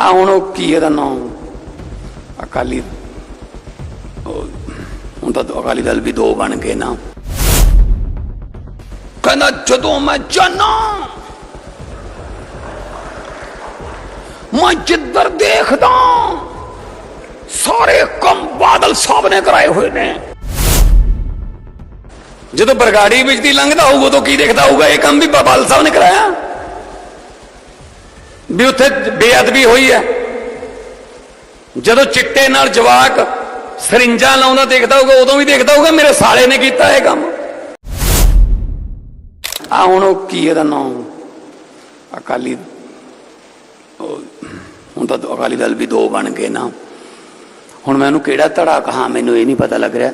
ਆ ਹੁਣ ਉਹ ਕੀ ਇਹਦਾ ਨਾਮ? ਅਕਾਲੀ ਹੁਣ ਤਾਂ ਅਕਾਲੀ ਦਲ ਵੀ ਦੋ ਬਣ ਗਏ ਨਾ। ਕਹਿੰਦਾ, ਜਦੋਂ ਮੈਂ ਜਾਣਾ ਮੈਂ ਜਿੱਧਰ ਦੇਖਦਾ, ਸਾਰੇ ਕੰਮ ਬਾਦਲ ਸਾਹਿਬ ਨੇ ਕਰਾਏ ਹੋਏ ਨੇ। ਜਦੋਂ ਬਰਗਾੜੀ ਵਿੱਚ ਦੀ ਲੰਘਦਾ ਹੋਊਗਾ, ਉਦੋਂ ਕੀ ਦੇਖਦਾ ਹੋਊਗਾ? ਇਹ ਕੰਮ ਵੀ ਬਾਦਲ ਸਾਹਿਬ ਨੇ ਕਰਾਇਆ। ਵੀ ਉੱਥੇ ਬੇਅਦਬੀ ਹੋਈ ਹੈ। ਜਦੋਂ ਚਿੱਟੇ ਨਾਲ ਜਵਾਕ ਸਰਿੰਜਾਂ ਲਾਉਂਦਾ ਦੇਖਦਾ ਹੋਊਗਾ, ਉਦੋਂ ਵੀ ਦੇਖਦਾ ਹੋਊਗਾ, ਮੇਰੇ ਸਾਲੇ ਨੇ ਕੀਤਾ ਇਹ ਕੰਮ। ਆ ਹੁਣ ਉਹ ਕੀ ਇਹਦਾ ਨਾਮ ਅਕਾਲੀ ਹੁਣ ਤਾਂ ਅਕਾਲੀ ਦਲ ਵੀ ਦੋ ਬਣ ਗਏ ਨਾ। ਹੁਣ ਮੈਂ ਉਹਨੂੰ ਕਿਹੜਾ ਧੜਾ ਕਹਾ, ਮੈਨੂੰ ਇਹ ਨਹੀਂ ਪਤਾ ਲੱਗ ਰਿਹਾ।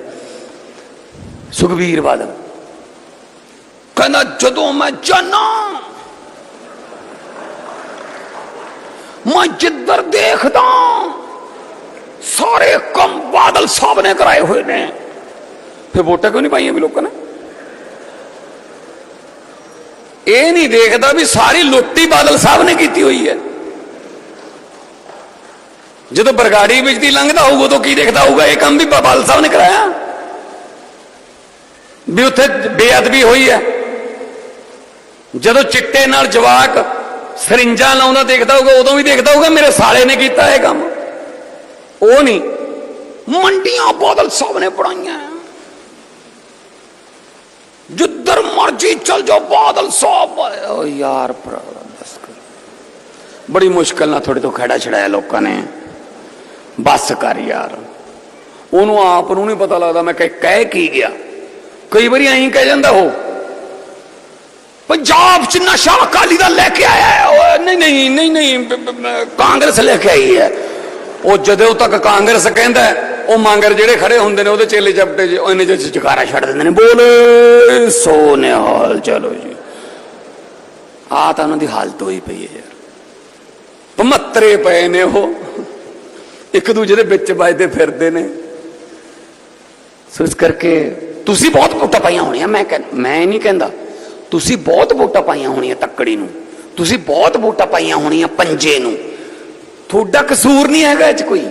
ਸੁਖਬੀਰ ਬਾਦਲ। ਕਹਿੰਦਾ, ਜਦੋਂ ਮੈਂ ਜਾਣਾ ਮੈਂ ਜਿੱਧਰ ਦੇਖਦਾ, ਸਾਰੇ ਕੰਮ ਬਾਦਲ ਸਾਹਿਬ ਨੇ ਕਰਾਏ ਹੋਏ ਨੇ। ਫਿਰ ਵੋਟਾਂ ਕਿਉਂ ਨਹੀਂ ਪਾਈਆਂ ਵੀ ਲੋਕਾਂ ਨੇ? ਇਹ ਨਹੀਂ ਦੇਖਦਾ ਵੀ ਸਾਰੀ ਲੁੱਟੀ ਬਾਦਲ ਸਾਹਿਬ ਨੇ ਕੀਤੀ ਹੋਈ ਹੈ। ਜਦੋਂ ਬਰਗਾੜੀ ਵਿੱਚ ਦੀ ਲੰਘਦਾ ਹੋਊਗਾ, ਉਦੋਂ ਕੀ ਦੇਖਦਾ ਹੋਊਗਾ? ਇਹ ਕੰਮ ਵੀ ਬਾਦਲ ਸਾਹਿਬ ਨੇ ਕਰਾਇਆ। ਵੀ ਉੱਥੇ ਬੇਅਦਬੀ ਹੋਈ ਹੈ। ਜਦੋਂ ਚਿੱਟੇ ਨਾਲ ਜਵਾਕ ਸਰਿੰਜਾਂ ਲਾਉਂਦਾ ਦੇਖਦਾ ਹੋਊਗਾ, ਉਦੋਂ ਵੀ ਦੇਖਦਾ ਹੋਊਗਾ, ਮੇਰੇ ਸਾਲੇ ਨੇ ਕੀਤਾ ਇਹ ਕੰਮ। ਉਹ ਨਹੀਂ, ਮੰਡੀਆਂ ਬਾਦਲ ਸਾਹਿਬ ਨੇ ਬਣਾਈਆਂ। ਜਿੱਧਰ ਮਰਜ਼ੀ ਚਲ ਜਾਓ ਬਾਦਲ ਸਾਹਿਬ। ਓ ਯਾਰ ਭਰਾਵਾ ਬੜੀ ਮੁਸ਼ਕਲ ਨਾਲ ਤੁਹਾਡੇ ਤੋਂ ਖੜਾ ਛੜਾਇਆ ਲੋਕਾਂ ਨੇ। ਬਸ ਕਰ ਯਾਰ। ਉਹਨੂੰ ਆਪ ਨੂੰ ਨਹੀਂ ਪਤਾ ਲੱਗਦਾ, ਮੈਂ ਕਹਿ ਕੀ ਗਿਆ। ਕਈ ਵਾਰੀ ਐਂ ਕਹਿ ਜਾਂਦਾ ਉਹ। ਪੰਜਾਬ ਚ ਨਸ਼ਾ ਅਕਾਲੀ ਦਾ ਲੈ ਕੇ ਆਇਆ ਓਏ, ਨਹੀਂ ਨਹੀਂ ਨਹੀਂ ਨਹੀਂ ਕਾਂਗਰਸ ਲੈ ਕੇ ਆਈ ਹੈ। ਉਹ ਜਦੋਂ ਤੱਕ ਕਾਂਗਰਸ ਕਹਿੰਦਾ ਉਹ ਮੰਗਰ ਜਿਹੜੇ ਖੜੇ ਹੁੰਦੇ ਨੇ, ਉਹਦੇ ਚੇਲੇ ਚਪਟੇ ਚ ਉਹਨੇ ਚ ਚਕਾਰਾ ਛੱਡ ਦਿੰਦੇ ਨੇ। ਬੋਲੇ ਸੋਨੇ ਨਿਹਾਲ ਚਲੋ ਜੀ। ਆ ਤਾਂ ਉਹਨਾਂ ਦੀ ਹਾਲਤ ਹੋਈ ਪਈ ਹੈ ਯਾਰ। ਪਮੱਤਰੇ ਪਏ ਨੇ ਉਹ। ਇੱਕ ਦੂਜੇ ਦੇ ਵਿੱਚ ਵੱਜਦੇ ਫਿਰਦੇ ਨੇ। ਸੋ ਇਸ ਕਰਕੇ ਤੁਸੀਂ ਬਹੁਤ ਵੋਟਾਂ ਪਾਈਆਂ ਹੋਣੀਆਂ, ਮੈਂ ਕਹਿ, ਮੈਂ ਨਹੀਂ ਕਹਿੰਦਾ। ਤੁਸੀਂ ਬਹੁਤ ਵੋਟਾਂ ਪਾਈਆਂ ਹੋਣੀਆਂ ਤੱਕੜੀ ਨੂੰ। ਤੁਸੀਂ ਬਹੁਤ ਵੋਟਾਂ ਪਾਈਆਂ ਹੋਣੀਆਂ ਪੰਜੇ ਨੂੰ। ਤੁਹਾਡਾ ਕਸੂਰ ਨਹੀਂ ਹੈਗਾ ਇਹ ਚ ਕੋਈ।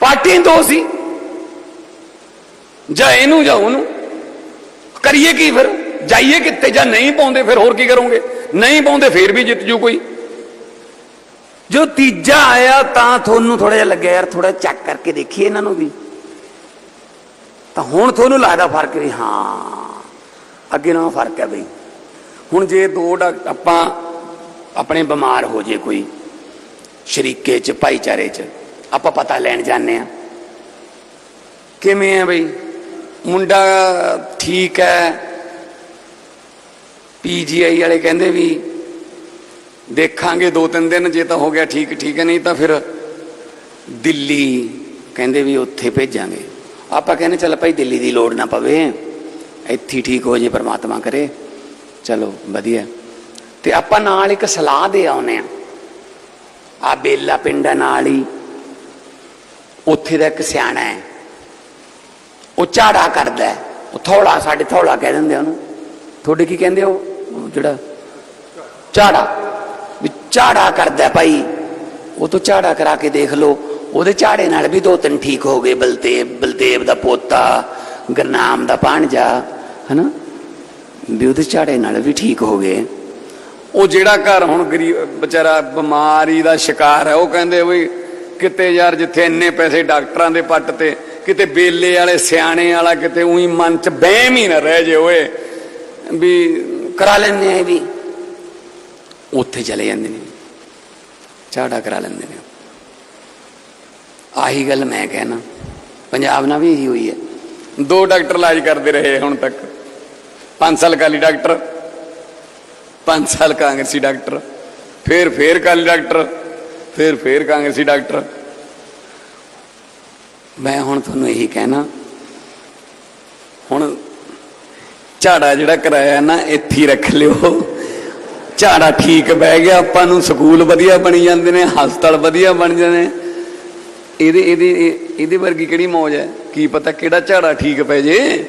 ਪਾਰਟੀ ਦੋ ਸੀ। ਜਾਂ ਇਹਨੂੰ ਜਾਂ ਉਹਨੂੰ। ਕਰੀਏ ਕੀ ਫਿਰ? ਜਾਈਏ ਕਿੱਥੇ ਜਾਂ ਨਹੀਂ ਪਾਉਂਦੇ ਫਿਰ ਹੋਰ ਕੀ ਕਰੋਗੇ? ਨਹੀਂ ਪਾਉਂਦੇ ਫਿਰ ਵੀ ਜਿੱਤ ਜੂ ਕੋਈ। ਜੋ ਤੀਜਾ ਆਇਆ ਤਾਂ ਤੁਹਾਨੂੰ ਥੋੜਾ ਜਿਹਾ ਲੱਗਿਆ ਯਾਰ ਥੋੜਾ ਚੈੱਕ ਕਰਕੇ ਦੇਖੀਏ ਇਹਨਾਂ ਨੂੰ ਵੀ। ਤਾਂ ਹੁਣ ਤੁਹਾਨੂੰ ਲੱਗਦਾ ਫ਼ਰਕ ਵੀ ਹਾਂ। ਅੱਗੇ ਨਾਲੋਂ ਫ਼ਰਕ ਹੈ ਬਈ। ਹੁਣ ਜੇ ਦੋ ਡਾਕ- ਆਪਾਂ ਆਪਣੇ ਬਿਮਾਰ ਹੋ ਜੇ ਕੋਈ, ਸ਼ਰੀਕੇ ਚ, ਭਾਈਚਾਰੇ ਚ, ਆਪਾਂ ਪਤਾ ਲੈਣ ਜਾਂਦੇ ਆ ਕਿਵੇਂ ਹੈ ਬਈ? ਮੁੰਡਾ ਠੀਕ ਹੈ। ਪੀਜੀਆਈ ਵਾਲੇ ਕਹਿੰਦੇ ਵੀ ਦੇਖਾਂਗੇ ਦੋ ਤਿੰਨ ਦਿਨ, ਜੇ ਤਾਂ ਹੋ ਗਿਆ ਠੀਕ ਠੀਕ ਹੈ, ਨਹੀਂ ਤਾਂ ਫਿਰ ਦਿੱਲੀ ਕਹਿੰਦੇ ਵੀ ਉੱਥੇ ਭੇਜਾਂਗੇ। ਆਪਾਂ ਕਹਿੰਦੇ ਚੱਲ ਭਾਈ ਦਿੱਲੀ ਦੀ ਲੋੜ ਨਾ ਪਵੇ। ਇੱਥੇ ਠੀਕ ਹੋ ਜੇ, ਪਰਮਾਤਮਾ ਕਰੇ। ਚਲੋ, ਵਧੀਆ। ਤੇ ਆਪਾਂ ਨਾਲ ਇੱਕ ਸਲਾਹ ਦੇ ਆਉਨੇ ਆ ਆ ਬੇਲਾ ਪਿੰਡ ਹੈ ਨਾਲ ਹੀ। ਉੱਥੇ ਦਾ ਇੱਕ ਸਿਆਣਾ ਹੈ। ਉਹ ਝਾੜਾ ਕਰਦਾ ਹੈ। ਉਹ ਥੋੜਾ ਸਾਡੇ ਥੋੜਾ ਕਹਿ ਦਿੰਦੇ ਉਹਨੂੰ। ਤੁਹਾਡੇ ਕੀ ਕਹਿੰਦੇ ਹੋ ਉਹ ਜਿਹੜਾ ਝਾੜਾ। ਵੀ ਝਾੜਾ ਕਰਦਾ ਭਾਈ। ਉਹ ਤੋਂ ਝਾੜਾ ਕਰਾ ਕੇ ਦੇਖ ਲਓ। ਉਹਦੇ ਝਾੜੇ ਨਾਲ ਵੀ ਦੋ ਤਿੰਨ ਠੀਕ ਹੋ ਗਏ। ਬਲਦੇਵ ਬਲਦੇਵ ਦਾ ਪੋਤਾ, ਗਰਨਾਮ ਦਾ ਭਾਣਜਾ। ਹਨਾ? ਵੀ ਉਹਦੇ ਝਾੜੇ ਨਾਲ ਵੀ ਠੀਕ ਹੋ ਗਏ। ਉਹ ਜਿਹੜਾ ਘਰ ਹੁਣ ਗਰੀਬ ਵਿਚਾਰਾ ਬਿਮਾਰੀ ਦਾ ਸ਼ਿਕਾਰ ਹੈ ਉਹ ਕਹਿੰਦੇ ਵੀ ਕਿਤੇ ਯਾਰ ਜਿੱਥੇ ਇੰਨੇ ਪੈਸੇ ਡਾਕਟਰਾਂ ਦੇ ਪੱਟ ਤੇ ਕਿਤੇ ਬੇਲੇ ਵਾਲੇ ਸਿਆਣੇ ਵਾਲਾ ਕਿਤੇ ਉਹੀ ਮਨ ਚ ਵਹਿਮ ਹੀ ਨਾ ਰਹਿ ਜੇ ਓਏ। ਵੀ ਕਰਾ ਲੈਂਦੇ ਆ ਵੀ। ਉੱਥੇ ਚਲੇ ਜਾਂਦੇ ਨੇ। ਝਾੜਾ ਕਰਾ ਲੈਂਦੇ ਨੇ। ਆਹੀ ਗੱਲ ਮੈਂ ਕਹਿਣਾ। ਪੰਜਾਬ ਨਾਲ ਵੀ ਇਹੀ ਹੋਈ ਹੈ। ਦੋ ਡਾਕਟਰ ਇਲਾਜ ਕਰਦੇ ਰਹੇ ਹੁਣ ਤੱਕ। 5 ਸਾਲ ਕਾਲੀ ਡਾਕਟਰ 5 ਸਾਲ ਕਾਂਗਰਸੀ ਡਾਕਟਰ, ਫਿਰ ਫਿਰ ਕਾਲੀ ਡਾਕਟਰ, ਫਿਰ ਫਿਰ ਕਾਂਗਰਸੀ ਡਾਕਟਰ। ਮੈਂ ਹੁਣ ਤੁਹਾਨੂੰ ਇਹੀ ਕਹਿਣਾ, ਹੁਣ ਝਾੜਾ ਜਿਹੜਾ ਕਰਾਇਆ ਨਾ, ਇੱਥੇ ਰੱਖ ਲਿਓ। ਝਾੜਾ ਠੀਕ ਬਹਿ ਗਿਆ, ਆਪਾਂ ਨੂੰ ਸਕੂਲ ਵਧੀਆ ਬਣੀ ਜਾਂਦੇ ਨੇ, ਹਸਪਤਾਲ ਵਧੀਆ ਬਣ ਜਾਂਦੇ ਨੇ। ਇਹਦੇ ਇਹਦੇ, ਇਹ- ਇਹਦੇ ਵਰਗੀ ਕਿਹੜੀ ਮੌਜ ਹੈ? ਕੀ ਪਤਾ ਕਿਹੜਾ ਝਾੜਾ ਠੀਕ ਪੈ ਜੇ?